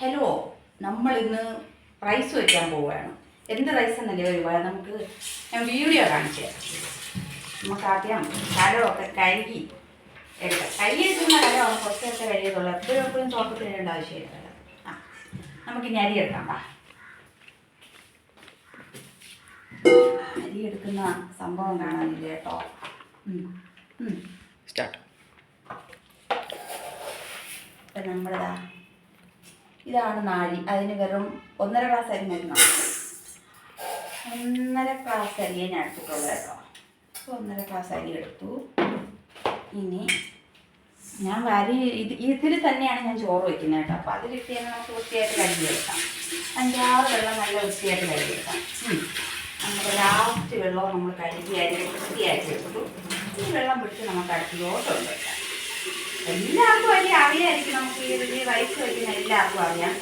Hello നമ്മൾ ഇന്ന് rice വയ്ക്കാൻ പോവുകയാണ്. എന്ത് റൈസ് എന്നല്ലേ ഒരുപാട്? നമുക്ക് ഞാൻ വീഡിയോ കാണിച്ചു തരാം. നമുക്ക് ആദ്യം കലമൊക്കെ കഴുകി എടുക്കാം. കഴുകി എടുക്കുന്ന കുറച്ചൊക്കെ കഴിയത്തുള്ളൂ എപ്പോഴും എപ്പോഴും തോട്ടത്തിൽ ഇടേണ്ട ആവശ്യമില്ല ആ നമുക്ക് ഇനി അരി എടുക്കാം വാ. അരി എടുക്കുന്ന സംഭവം കാണാനില്ല കേട്ടോ. സ്റ്റാർട്ട് ഇപ്പം നമ്മളിതാ ഇതാണ് നാഴി. അതിന് വെറും ഒന്നര ഗ്ലാസ് അരി മരുന്നോ ഒന്നര ഗ്ലാസ് അരിയെ ഞാൻ എടുത്തിട്ടുള്ളൂ കേട്ടോ. ഒന്നര ഗ്ലാസ് അരി എടുത്തു. ഇനി ഞാൻ വരി ഇത് ഇതിൽ തന്നെയാണ് ഞാൻ ചോറ് വയ്ക്കുന്നത് കേട്ടോ. അപ്പോൾ അതിലിട്ട് തന്നെ നമുക്ക് വൃത്തിയായിട്ട് കഴുകിയെടുക്കാം അഞ്ചാറ് വെള്ളം നല്ല വൃത്തിയായിട്ട് കഴുകിയെടുക്കാം എടുക്കാം. നമ്മുടെ ലാസ്റ്റ് വെള്ളവും നമ്മൾ കഴുകി അരി വൃത്തിയാക്കി എടുത്തു. ഈ വെള്ളം പിടിച്ച് നമുക്ക് അടുത്തിലോട്ട് കൊണ്ടുവയ്ക്കാം എല്ലാവർക്കും വലിയ അറിയായിരിക്കും നമുക്ക് ഈ വലിയ റൈസ് വയ്ക്കുന്ന എല്ലാവർക്കും അറിയാം.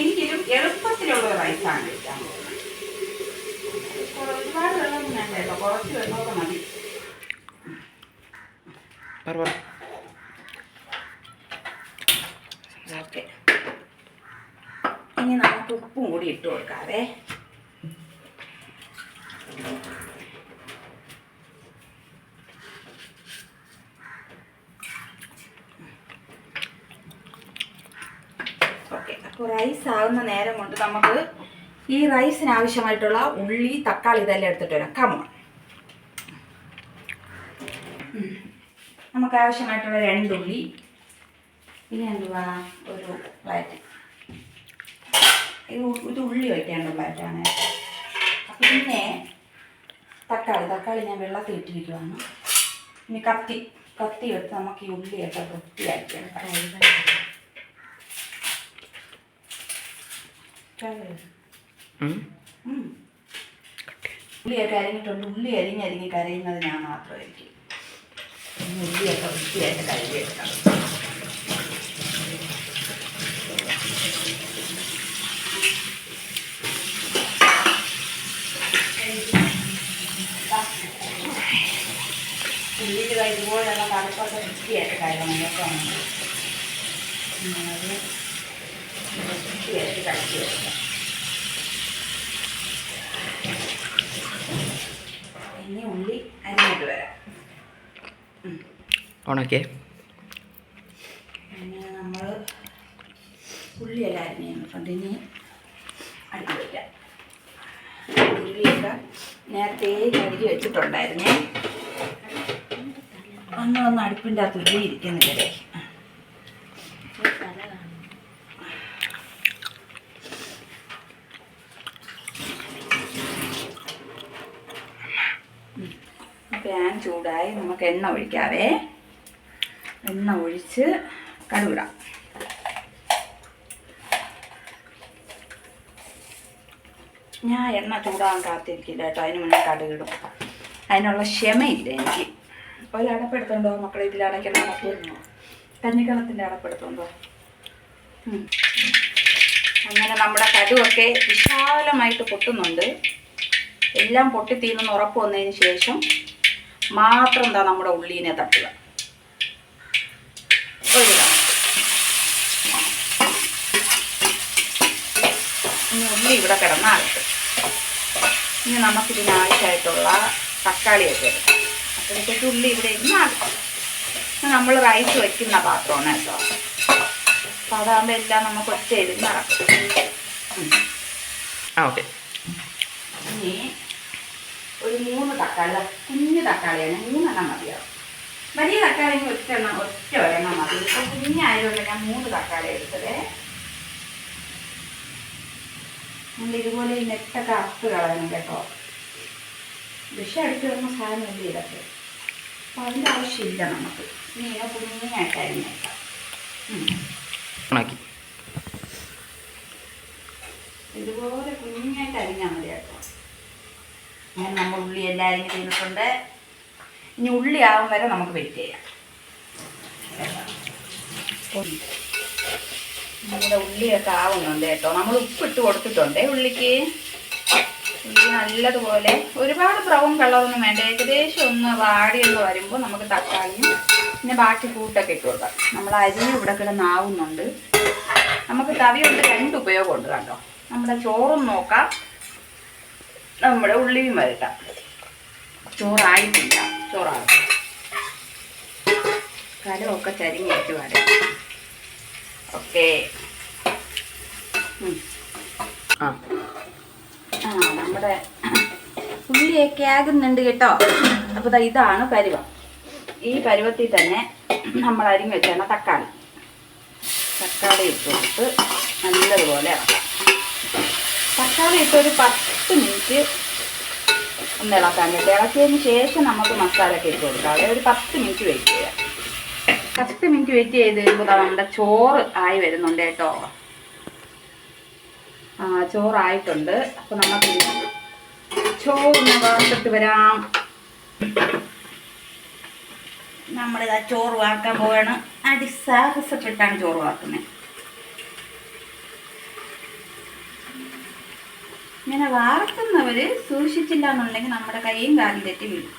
എങ്കിലും എളുപ്പത്തിലുള്ള റൈസാണ് വെക്കാൻ പോകുന്നത് ഒരുപാട് വെള്ളമൊന്നും വേണ്ട കേട്ടോ കുറച്ച് വെള്ളമൊക്കെ മതി. ഓക്കെ. ഇനി നമുക്ക് ഉപ്പും കൂടി ഇട്ട് കൊടുക്കാവേ ഓക്കെ അപ്പോൾ റൈസ് ആകുന്ന നേരം കൊണ്ട് നമുക്ക് ഈ റൈസിന് ആവശ്യമായിട്ടുള്ള ഉള്ളി തക്കാളി ഇതെല്ലാം എടുത്തിട്ട് വരാം. കമോൺ നമുക്ക് ആവശ്യമായിട്ടുള്ള രണ്ടുള്ളി പിന്നെ എന്തുവാ? ഒരു പ്ലാറ്റ് ഇത് ഉള്ളി വയ്ക്കേണ്ട പ്ലാറ്റാണ് അപ്പം പിന്നെ തക്കാളി തക്കാളി ഞാൻ വെള്ളത്തിൽ ഇട്ടിരിക്കുവാണ്. ഇനി കത്തി കത്തി എടുത്ത് നമുക്ക് ഈ ഉള്ളിയൊക്കെ വൃത്തിയാക്കി എടുക്കാം ഉള്ളിയൊക്കെ അരിഞ്ഞിട്ടുണ്ട്. ഉള്ളി അരിഞ്ഞ് അരിഞ്ഞ് കരയുന്നത് ഞാൻ മാത്രമായിരിക്കും ഉള്ളിയൊക്കെ വൃത്തിയായിട്ട് കഴുകിയെടുക്കാം. കഴുകിയെടുക്കാം. ഇനി ഉള്ളി അരിഞ്ഞിട്ട് വരാം. അങ്ങനെ നമ്മൾ ഉള്ളിയെല്ലാം അരിഞ്ഞ് കഴിഞ്ഞിട്ടുണ്ട് ഇനി അടുത്ത് വയ്ക്കാം ഉള്ളിയൊക്കെ നേരത്തെ കഴുകി വെച്ചിട്ടുണ്ടായിരുന്നേ. അന്ന് വന്ന് അടുപ്പിന്റെ അകത്ത് ഉള്ളി ഇരിക്കുന്നില്ലേ? പാൻ ചൂടായി നമുക്ക് എണ്ണ ഒഴിക്കാവേ. എണ്ണ ഒഴിച്ച് കടുവിടാം ഞാൻ എണ്ണ ചൂടാകാൻ കാത്തിരിക്കില്ല കേട്ടോ അതിന് മുന്നേ കടുകിടും. അതിനുള്ള ക്ഷമയില്ല എനിക്ക്? ഒരു അടപ്പെടുത്തുണ്ടോ മക്കളെ ഇതിലടയ്ക്കണം മക്കളിരുന്നോ കഞ്ഞിക്കണത്തിന്റെ അടപ്പെടുത്തുണ്ടോ. അങ്ങനെ നമ്മുടെ കടുവൊക്കെ വിശാലമായിട്ട് പൊട്ടുന്നുണ്ട്. എല്ലാം പൊട്ടിത്തീർന്നെന്ന് ഉറപ്പ് വന്നതിന് ശേഷം മാത്രം എന്താ നമ്മുടെ ഉള്ളീനെ തട്ടുക. ഇനി ഉള്ളി ഇവിടെ കിടന്നാകട്ടെ ഇനി നമുക്കിതിന് ആവശ്യമായിട്ടുള്ള തക്കാളിയൊക്കെ എടുക്കാം അപ്പോഴത്തേക്ക് ഉള്ളി ഇവിടെ ഇരുന്നാകട്ടെ നമ്മൾ റൈസ് വയ്ക്കുന്ന പാത്രമാണ് കേട്ടോ. അപ്പോൾ അതാകുമ്പോൾ എല്ലാം നമുക്ക് ഒറ്റ ഇരുന്ന് നടക്കും. ഓക്കെ ഇനി ഒരു മൂന്ന് തക്കാളി കുഞ്ഞു തക്കാളിയാണ്. മൂന്നെണ്ണം മതിയാവും. വലിയ തക്കാളി ഒറ്റ എണ്ണം ഒറ്റ ഒരെണ്ണം മതി. ഇപ്പോൾ കുഞ്ഞായതുകൊണ്ട് ഞാൻ മൂന്ന് തക്കാളി എടുത്തത്. നമ്മൾ ഇതുപോലെ ഈ നെറ്റൊക്കെ അറുത്ത് കളയണം കേട്ടോ. വിഷം എടുത്ത് വരുന്ന സാധനമല്ലേ ഇതൊക്കെ? അപ്പോൾ അതിന്റെ ആവശ്യമില്ല നമുക്ക്. ഇനി ഇങ്ങനെ കുഞ്ഞായിട്ട് അരിഞ്ഞേക്കാം. ഇതുപോലെ കുഞ്ഞായിട്ട് അരിഞ്ഞാൽ മതി കേട്ടോ അങ്ങനെ നമ്മൾ ഉള്ളി എല്ലാം അരിഞ്ഞ് ചെയ്തിട്ടുണ്ട് ഇനി ഉള്ളി ആവും വരെ നമുക്ക് വെയിറ്റ് ചെയ്യാം. നമ്മുടെ ഉള്ളിയൊക്കെ ആവുന്നുണ്ട് കേട്ടോ. നമ്മൾ ഉപ്പിട്ട് കൊടുത്തിട്ടുണ്ട് ഉള്ളിക്ക്? ഉള്ളി നല്ലതുപോലെ ഒരുപാട് ബ്രൗൺ കളറൊന്നും വേണ്ട. ഏകദേശം ഒന്ന് വാടി ഒന്ന് വരുമ്പോൾ നമുക്ക് തക്കാളിയും പിന്നെ ബാക്കി കൂട്ടൊക്കെ ഇട്ട് കൊടുക്കാം. നമ്മൾ അരി ഇവിടെ കിടന്നാവുന്നുണ്ട് നമുക്ക് തവി കൊണ്ട് രണ്ട് ഉപയോഗമുണ്ട് കേട്ടോ. നമ്മുടെ ചോറും നോക്കാം. നമ്മുടെ ഉള്ളിയും വരട്ടാം. ചോറായിട്ടില്ല. ചോറാകും കലമൊക്കെ ചരിഞ്ഞിട്ട് വരാം ഓക്കെ. ആ. നമ്മുടെ ഉള്ളിയൊക്കെ ആകുന്നുണ്ട് കേട്ടോ. അപ്പോൾ ഇതാണ് പരുവം ഈ പരുവത്തിൽ തന്നെ നമ്മൾ അരിഞ്ഞ് വെച്ചാണ് തക്കാളി. തക്കാളി ഇട്ട് കൊടുത്ത് നല്ലതുപോലെ ഇളക്കാം. തക്കാളി ഇട്ട് ഒരു പത്ത് മിനിറ്റ് ഒന്ന് ഇളക്കാൻ കിട്ടും. ഇളക്കിയതിന് ശേഷം നമുക്ക് മസാല ഒക്കെ ഇട്ട് കൊടുക്കാം. അതായത് ഒരു പത്ത് മിനിറ്റ് വെയിറ്റ് ചെയ്യാം. പത്ത് മിനിറ്റ് വെയിറ്റ് ചെയ്ത് കഴിയുമ്പോൾ നമ്മുടെ ചോറ് ആയി വരുന്നുണ്ട് കേട്ടോ. ആ ചോറായിട്ടുണ്ട്. അപ്പോൾ നമുക്ക് ചോറിന് വാർത്തിട്ട് വരാം. നമ്മളിതാ ചോറ് വാർക്കാൻ പോവാണ്. അതിസാഹസപ്പെട്ടാണ് ചോറ് വാർക്കുന്നത് ഇങ്ങനെ വാർക്കുന്നവർ സൂക്ഷിച്ചില്ല എന്നുണ്ടെങ്കിൽ നമ്മുടെ കൈയും കാലും തെറ്റി വീഴും.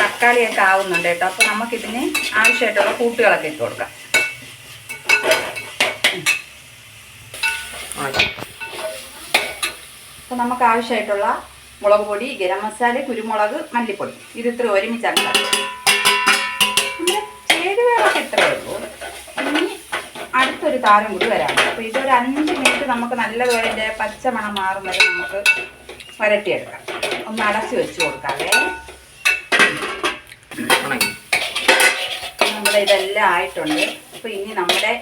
തക്കാളിയൊക്കെ ആവുന്നുണ്ട് കേട്ടോ. അപ്പോൾ നമുക്കിതിന് ആവശ്യമായിട്ടുള്ള കൂട്ടുകളൊക്കെ ഇട്ട് കൊടുക്കാം. അപ്പൊ അപ്പോൾ നമുക്ക് ആവശ്യമായിട്ടുള്ള മുളക് പൊടി ഗരം മസാല കുരുമുളക് മല്ലിപ്പൊടി. ഇത് ഇത്ര ഒരുമിച്ചാണ് താരം കൂടി വരാം. അപ്പോൾ ഇതൊരു അഞ്ച് മിനിറ്റ് നമുക്ക് നല്ലതുപോലെ ഇതിന്റെ പച്ചമണം മാറും വരെ നമുക്ക് വരട്ടിയെടുക്കാം. ഒന്ന് അടച്ച് വെച്ച് കൊടുക്കാവേ. നമ്മുടെ ഇതെല്ലാം ആയിട്ടുണ്ട്. അപ്പോൾ ഇനി നമ്മുടെ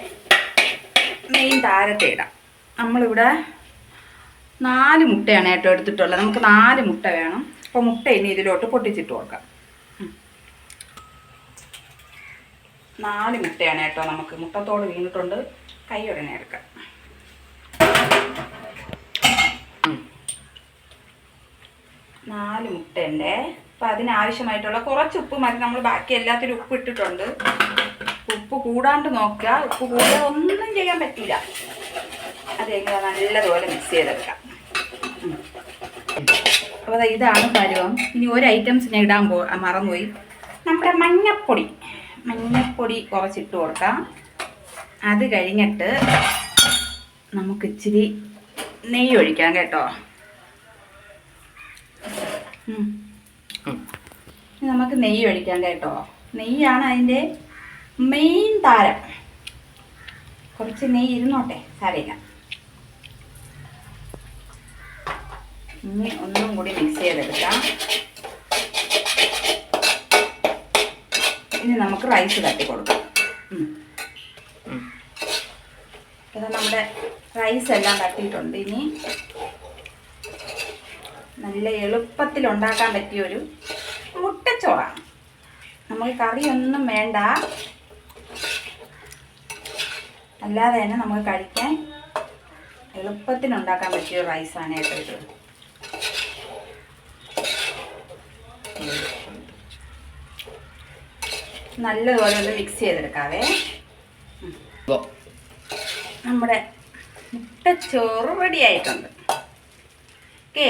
മെയിൻ താരത്തെ ഇടാം. നമ്മളിവിടെ നാല് മുട്ടയാണ് കേട്ടോ എടുത്തിട്ടുള്ളത്. നമുക്ക് നാല് മുട്ട വേണം. അപ്പോൾ മുട്ട ഇനി ഇതിലോട്ട് പൊട്ടിച്ചിട്ട് കൊടുക്കാം. നാല് മുട്ടയാണ് കേട്ടോ നമുക്ക് മുട്ടത്തോട് വീണിട്ടുണ്ട്. കൈ ഉടനെ എടുക്കാം. നാല് മുട്ടയുണ്ട് അപ്പം അതിനാവശ്യമായിട്ടുള്ള കുറച്ച് ഉപ്പ് മതി. നമ്മൾ ബാക്കി എല്ലാത്തിലും ഉപ്പ് ഇട്ടിട്ടുണ്ട്. ഉപ്പ് കൂടാണ്ട് നോക്കുക. ഉപ്പ് കൂടാതെ ഒന്നും ചെയ്യാൻ പറ്റില്ല അതെങ്ങനെ നല്ലതുപോലെ മിക്സ് ചെയ്തെടുക്കാം. അപ്പോൾ ഇതാണ് പരുവം. ഇനി ഒരു ഐറ്റംസിനെ ഇടാൻ പോ മറന്നുപോയി. നമ്മുടെ മഞ്ഞപ്പൊടി. മഞ്ഞപ്പൊടി കുറച്ചിട്ട് കൊടുക്കാം. അത് കഴിഞ്ഞിട്ട് നമുക്ക് ഇച്ചിരി നെയ്യ് ഒഴിക്കാം കേട്ടോ. നമുക്ക് നെയ്യ് ഒഴിക്കാം കേട്ടോ. നെയ്യാണ് അതിന്റെ മെയിൻ താരം. കുറച്ച് നെയ്യ് ഇരുന്നോട്ടെ സാരയില്ല ഇനി ഒന്നും കൂടി മിക്സ് ചെയ്തെടുക്കാം. ഇനി നമുക്ക് റൈസ് തട്ടി കൊടുക്കാം. ഇത് നമ്മുടെ റൈസ് എല്ലാം തട്ടിയിട്ടുണ്ട്. ഇനി നല്ല എളുപ്പത്തിൽ ഉണ്ടാക്കാൻ പറ്റിയ ഒരു മുട്ടച്ചോറാണ്. നമുക്ക് കറിയൊന്നും വേണ്ട. അല്ലാതെ തന്നെ നമുക്ക് കഴിക്കാൻ എളുപ്പത്തിൽ ഉണ്ടാക്കാൻ പറ്റിയ റൈസാണ് കേട്ടോ ഇത്. നല്ലതുപോലെ ഒന്ന് മിക്സ് ചെയ്തെടുക്കാവേ. നമ്മുടെ മുട്ടച്ചോറ് റെഡി ആയിട്ടുണ്ട് ഓക്കേ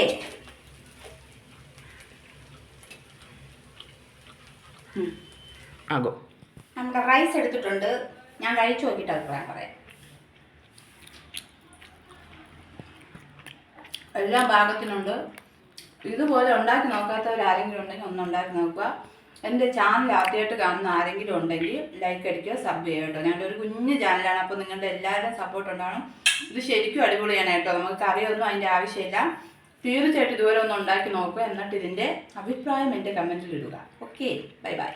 നമ്മുടെ റൈസ് എടുത്തിട്ടുണ്ട്. ഞാൻ കഴിച്ചു നോക്കിയിട്ട് അഭിപ്രായം പറയാം എല്ലാ ഭാഗത്തിനുണ്ട്. ഇതുപോലെ ഉണ്ടാക്കി നോക്കാത്തവരാരെങ്കിലും ഉണ്ടെങ്കിൽ ഒന്ന് ഉണ്ടാക്കി നോക്കുക. എന്റെ ചാനൽ ആദ്യമായിട്ട് കാണുന്ന ആരെങ്കിലും ഉണ്ടെങ്കിൽ ലൈക്ക് അടിക്കുക സബ് ചെയ്യുക കേട്ടോ. ഞങ്ങളുടെ ഒരു കുഞ്ഞ് ചാനലാണ് അപ്പോൾ നിങ്ങളുടെ എല്ലാവരുടെയും സപ്പോർട്ട് ഉണ്ടാവണം. ഇത് ശരിക്കും അടിപൊളിയാണ് കേട്ടോ. നമുക്ക് കറിയൊന്നും അതിന്റെ ആവശ്യമില്ല. തീർച്ചയായിട്ടും ഇതുവരെ ഒന്ന് ഉണ്ടാക്കി നോക്കുക. എന്നിട്ട് ഇതിന്റെ അഭിപ്രായം എന്റെ കമന്റിൽ ഇടുക. Okay bye bye